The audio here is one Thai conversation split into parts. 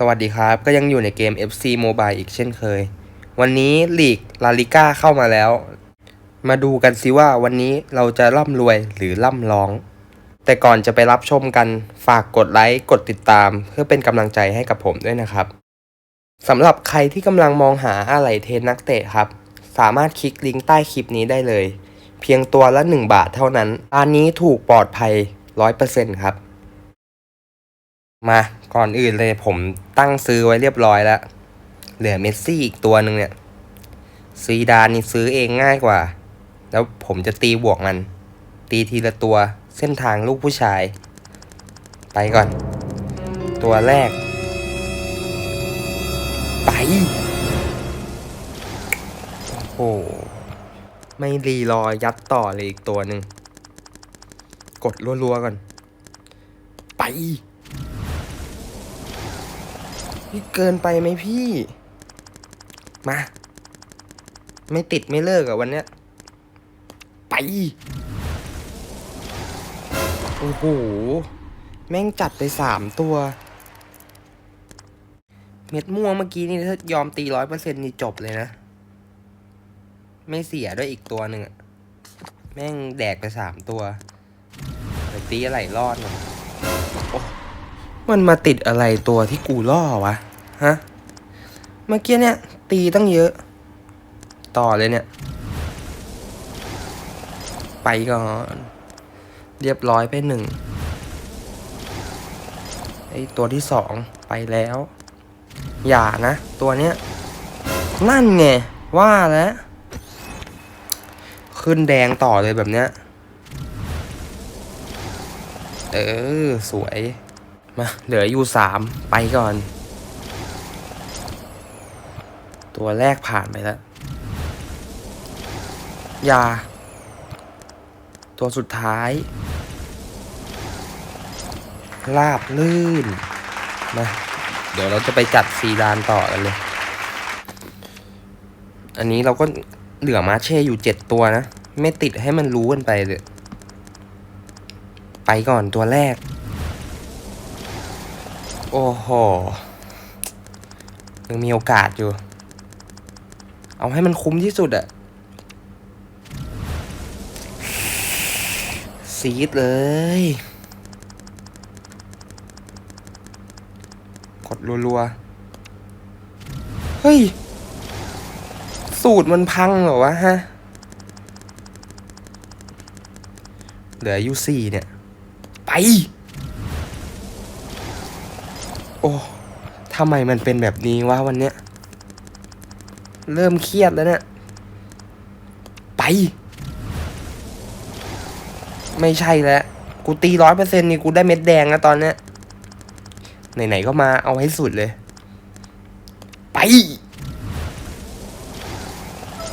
สวัสดีครับ ก็ยังอยู่ในเกม FC Mobile อีกเช่นเคย วันนี้ลีกลาลิก้าเข้ามาแล้ว มาดูกันสิว่าวันนี้เราจะร่ำรวยหรือร่ำร้อง แต่ก่อนจะไปรับชมกันฝากกดไลค์กดติดตาม เพื่อเป็นกำลังใจให้กับผมด้วยนะครับสำหรับใครที่กำลังมองหาอะไรเทนนักเตะครับ สามารถคลิกลิงก์ใต้คลิปนี้ได้เลย เพียงตัวละ 1 บาทเท่านั้นร้านนี้ถูกปลอดภัย 100%ครับ มาก่อนอื่นเลยผมตั้งซื้อไว้เรียบร้อยแล้ว เหลือเมสซี่อีกตัวหนึ่งเนี่ยซีดานนี่ซื้อเองง่ายกว่า แล้วผมจะตีบวกมัน ตีทีละตัวเส้นทางลูกผู้ชาย ไปก่อน ตัวแรก ไป โอ้โห ไม่รีรอยัดต่อเลยอีกตัวหนึ่ง กดรัวๆก่อน ไป พี่เกินไปไหมพี่ มา ไม่ติดไม่เลิกอะวันเนี้ย ไป โอ้โห แม่งจัดไปสามตัว เม็ดม่วงเมื่อกี้นี่ถ้ายอมตีร้อยเปอร์เซ็นต์นี่จบเลยนะ ไม่เสียด้วยอีกตัวหนึ่งอะแม่งแดกไปสามตัวตีอะไรรอดหน่อยโอ้มันมาติดอะไรตัวที่กูล่อวะ ฮะ เมื่อกี้เนี่ย ตีตั้งเยอะ ต่อเลยเนี่ย ไปก่อน เรียบร้อยไปหนึ่งไอตัวที่สองไปแล้ว อย่านะ ตัวเนี้ย นั่นไง ว่าแล้ว ขึ้นแดงต่อเลยแบบเนี้ย เออ สวย มา เหลืออยู่สามไปก่อน ตัวแรกผ่านไปแล้วยา ตัวสุดท้าย ลาบลื่นมาเดี๋ยวเราจะไปจัดซีดานต่อกันเลย อันนี้เราก็เหลือมาเช่อยู่เจ็ดตัวนะ ไม่ติดให้มันรู้กันไปเลย ไปก่อนตัวแรก โอ้โห ยังมีโอกาสอยู่ เอาให้มันคุ้มที่สุดอะซีดเลย กดรัวๆ เฮ้ย สูตรมันพังเหรอวะฮะ เหลืออยู่สี่เนี่ย ไป โอ้ทำไมมันเป็นแบบนี้วะวันเนี้ย เริ่มเครียดแล้วเนี่ยไป ไม่ใช่แล้ว กูตีร้อยเปอร์เซ็นต์นี่กูได้เม็ดแดงแล้วตอนเนี้ยไหนๆก็มาเอาให้สุดเลย ไป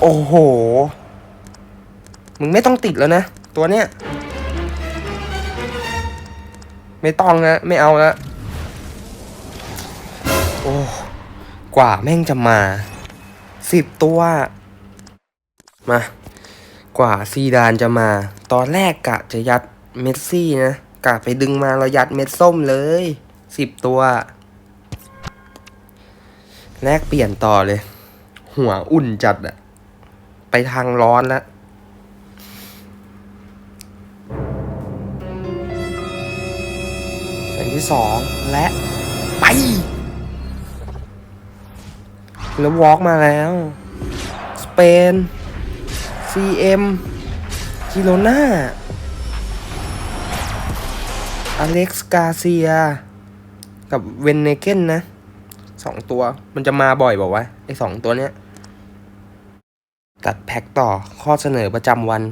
โอ้โห มึงไม่ต้องติดแล้วนะ ตัวเนี้ย ไม่ต้องนะไม่เอาแล้วโอ้ กว่าแม่งจะมา สิบตัว มากว่าซีดานจะมา ตอนแรกกะจะยัดเมสซี่นะกะไปดึงมาเรายัดเม็ดส้มเลยสิบตัว แลกเปลี่ยนต่อเลย หัวอุ่นจัดอะไปทางร้อนแล้วแสงที่สองและ แล้ววอล์กมาแล้ว สเปน CM จิโรนาอเล็กซ์กาเซีย กับเวนเนเกนนะสองตัวมันจะมาบ่อยบอกว่าไอสองตัวเนี้ย ตัดแพ็กต่อข้อเสนอประจำวัน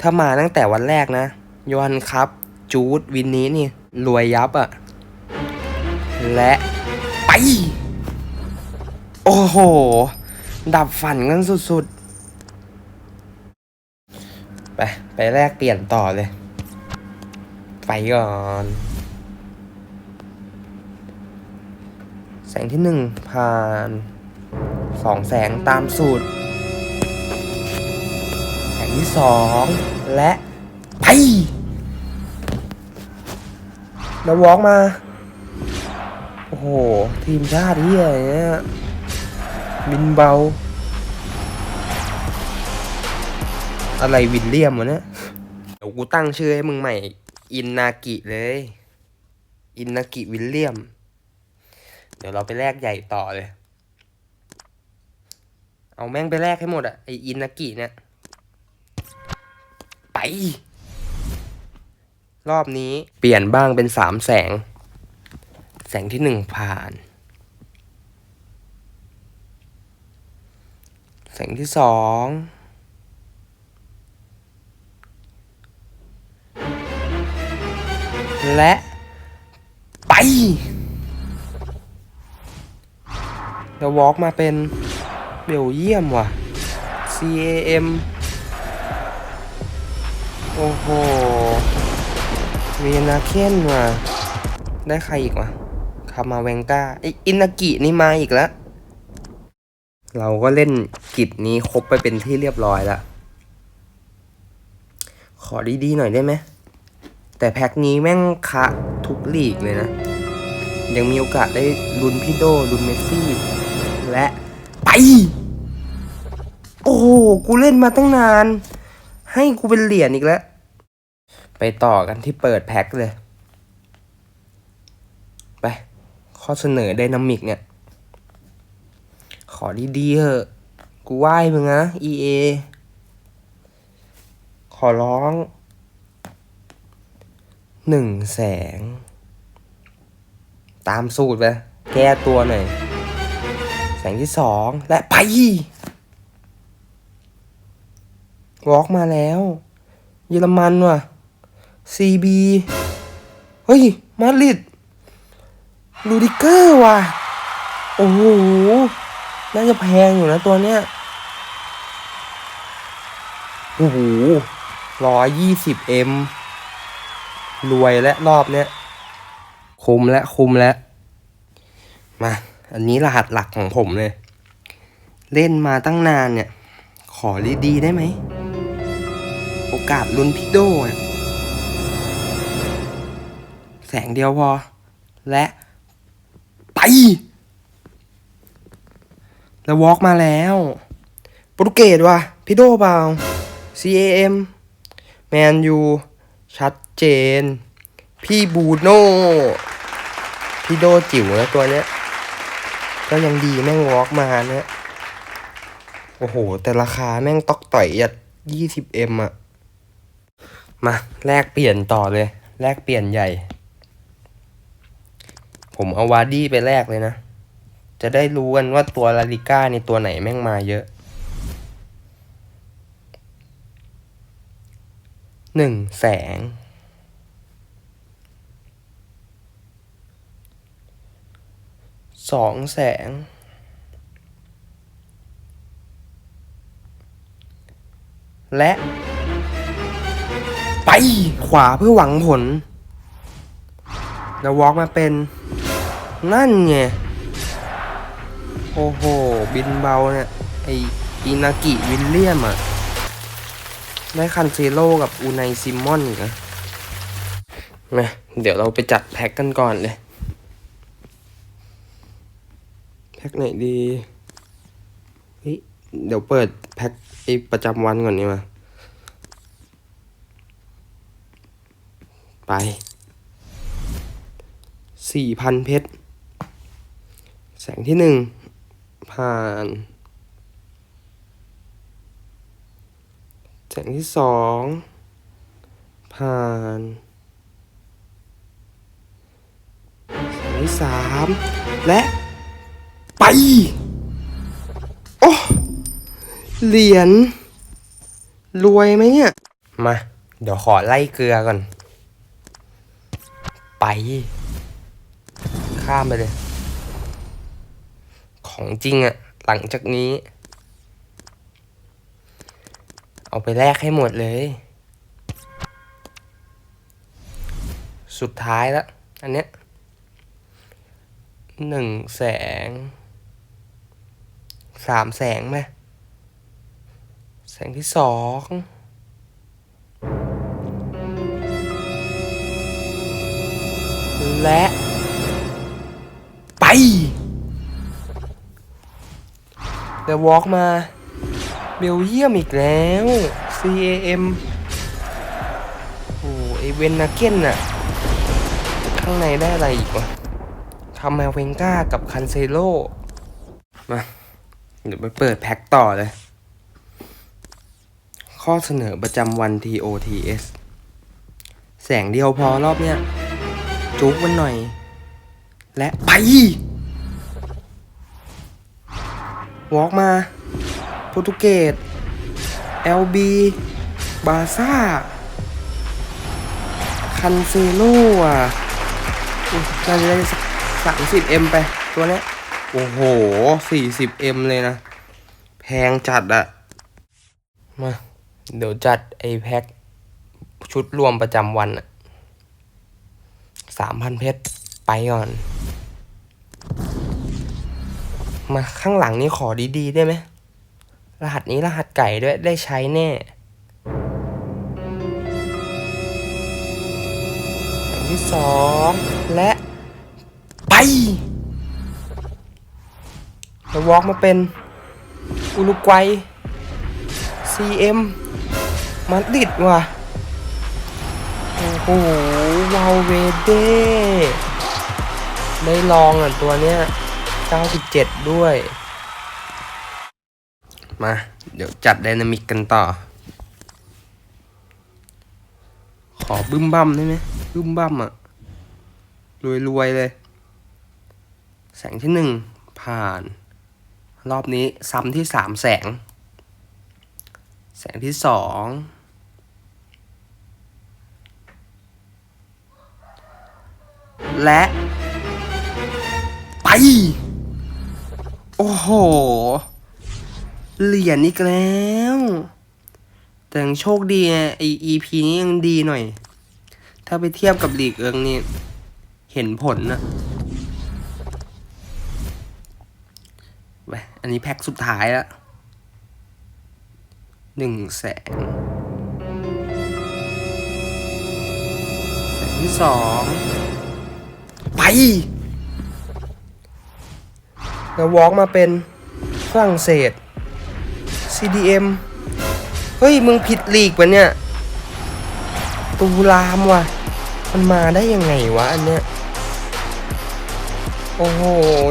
ถ้ามาตั้งแต่วันแรกนะยอนครับ จูดวินนี้นี่ รวยยับอะ่ะ และไป โอ้โห ดับฝันกันสุดๆ ไป ไปแลกเปลี่ยนต่อเลย ไปก่อน แสงที่หนึ่งผ่านสองแสงตามสูตร แสงที่สองและ ไปแล้ววอล์กมา โอ้โห ทีมชาติเฮียเนี่ย บินเบา อะไรวินเลียมวะเนี่ยเดี๋ยวกูตั้งชื่อให้มึงใหม่ อินนากิเลย อินนากิวิลเลียม เดี๋ยวเราไปแลกใหญ่ต่อเลย เอาแม่งไปแลกให้หมดอะไออินนากิเนี่ย ไป รอบนี้เปลี่ยนบ้างเป็นสามแสง แสงที่หนึ่งผ่าน แสงที่สองและไปแล้ววอล์กมาเป็นเบลเยียมว่ะ CAM โอ้โหเวียนาเคนว่ะ ได้ใครอีกวะคามาแวงกาไออินากินี่มาอีกแล้ว เราก็เล่นกิจนี้ครบไปเป็นที่เรียบร้อยแล้วขอดีๆหน่อยได้ไหม แต่แพ็คนี้แม่งคะทุกลีกเลยนะ ยังมีโอกาสได้ลุนพี่โดลุนเมสซี่ และไป โอ้โหกูเล่นมาตั้งนาน ให้กูเป็นเหรียญอีกแล้ว ไปต่อกันที่เปิดแพ็คเลย ไป ข้อเสนอไดนามิกเนี่ย อดีๆเถอะ กูไหว้มึงนะ EA ขอร้องหนึ่งแสง ตามสูตรไป แก้ตัวหน่อย แสงที่สองและไปวอล์กมาแล้ว เยอรมันว่ะ CB เฮ้ย มาดริดลูดิเกอร์ว่ะ โอ้โห น่าจะแพงอยู่นะตัวเนี้ยโอ้โหร้อยยี่สิบเอ็มรวยและรอบเนี้ยคุมและคุมแล้วมา อันนี้รหัสหลักของผมเลย เล่นมาตั้งนานเนี่ย ขอรีดีได้ไหม โอกาสลุ้นพี่โดอะแสงเดียวพอ และไป แล้ววอล์กมาแล้วโปรตุเกสว่ะพี่โดเปล่า CAM แมนยูชัดเจน พี่บูโน่พี่โดจิ๋วนะตัวเนี้ย ก็ยังดีแม่งวอล์กมาเนี่ยโอ้โห แต่ราคาแม่งตอกต่อยยัดยี่สิบเอ็มอะมาแลกเปลี่ยนต่อเลย แลกเปลี่ยนใหญ่ ผมเอาวาร์ดี้ไปแลกเลยนะ จะได้รู้กันว่าตัวลาลิก้าในตัวไหนแม่งมาเยอะหนึ่งแสงสองแสงและ ไปขวาเพื่อหวังผลแล้ววอล์กมาเป็น นั่นไง โอ้โห บินเบาเนี่ย ไออินากิวิลเลียมอะได้คันเซโร่กับอูไนซิมอนอีกนะมาเดี๋ยวเราไปจัดแพ็กกันก่อนเลย แพ็กไหนดีเฮ้ยเดี๋ยวเปิดแพ็กไอประจำวันก่อนนี่มาไปสี่พันเพชร แสงที่หนึ่ง ผ่านแสงที่สองผ่านแสงที่สามและไป โอ้เหรียญรวยไหมเนี่ย มา เดี๋ยวขอไล่เกลือก่อน ไป ข้ามไปเลย ของจริงอะหลังจากนี้ เอาไปแลกให้หมดเลย สุดท้ายแล้วอันเนี้ยหนึ่งแสงสามแสงไหมแสงที่สองและ เดี๋ยววอล์กมา เบลเยียมอีกแล้ว CAM โอ้ไอเวนนาเก้นอะข้างในได้อะไรอีกวะคามาเวงก้ากับคันเซโลมา เดี๋ยวไปเปิดแพ็คต่อเลย ข้อเสนอประจำวัน TOTS แสงเดียวพอรอบเนี้ย จุกมันหน่อย และไป วอล์กมาโปรตุเกส LB บาซ่า คันเซโลอะอุ๊ยน่าจะได้สักสามสิบเอ็มไป ตัวเนี้ยโอ้โหสี่สิบเอ็มเลยนะ แพงจัดอะมา เดี๋ยวจัดไอแพ็คชุดรวมประจำวันอะสามพันเพชรไปก่อน มาข้างหลังนี้ขอดีๆได้ไหม รหัสนี้รหัสไก่ด้วยได้ใช้แน่อันที่สองและไปแล้ววอล์กมาเป็นอุรุกวัย CM มาดริดว่ะ โอ้โหวาเวเดได้ลองอะตัวเนี้ย 97 ด้วย มา เดี๋ยวจัดไดนามิกกันต่อ ขอบึ้มบั้มได้ไหมบึ้มบั้มอะรวยๆเลย แสงที่หนึ่งผ่าน รอบนี้ซ้ำที่สามแสง แสงที่สองและ ไป อ้โห เหรียญอีกแล้ว แต่ยังโชคดีไงไอ EP นี้ยังดีหน่อย ถ้าไปเทียบกับหลีกเอิงนี่ เห็นผลนะไปอันนี้แพ็คสุดท้ายล้วหนึ่งแสนแสนที่สองไป แล้ววอล์กมาเป็นฝรั่งเศส CDM เฮ้ย มึงผิดลีกวะเนี่ย ตูรามว่ะ มันมาได้ยังไงวะอันเนี้ย โอ้โห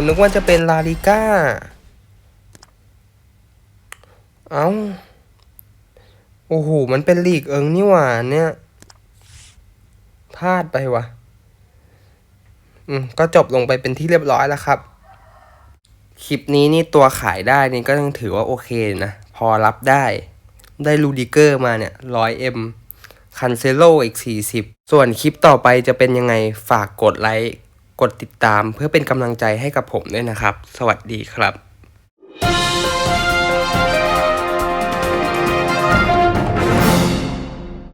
นึกว่าจะเป็นลาลิก้า เอ้า โอ้โห มันเป็นลีกเอิงนี่หว่าเนี่ย พลาดไปว่ะ อืม ก็จบลงไปเป็นที่เรียบร้อยแล้วครับ คลิปนี้นี่ตัวขายได้นี่ก็ยังถือว่าโอเคนะ พอรับได้ ได้ลูดิเกอร์มาเนี่ยร้อยเอ็มคันเซโลอีก 40 ส่วนคลิปต่อไปจะเป็นยังไงฝากกดไลค์ กดติดตามเพื่อเป็นกำลังใจให้กับผมด้วยนะครับ สวัสดีครับ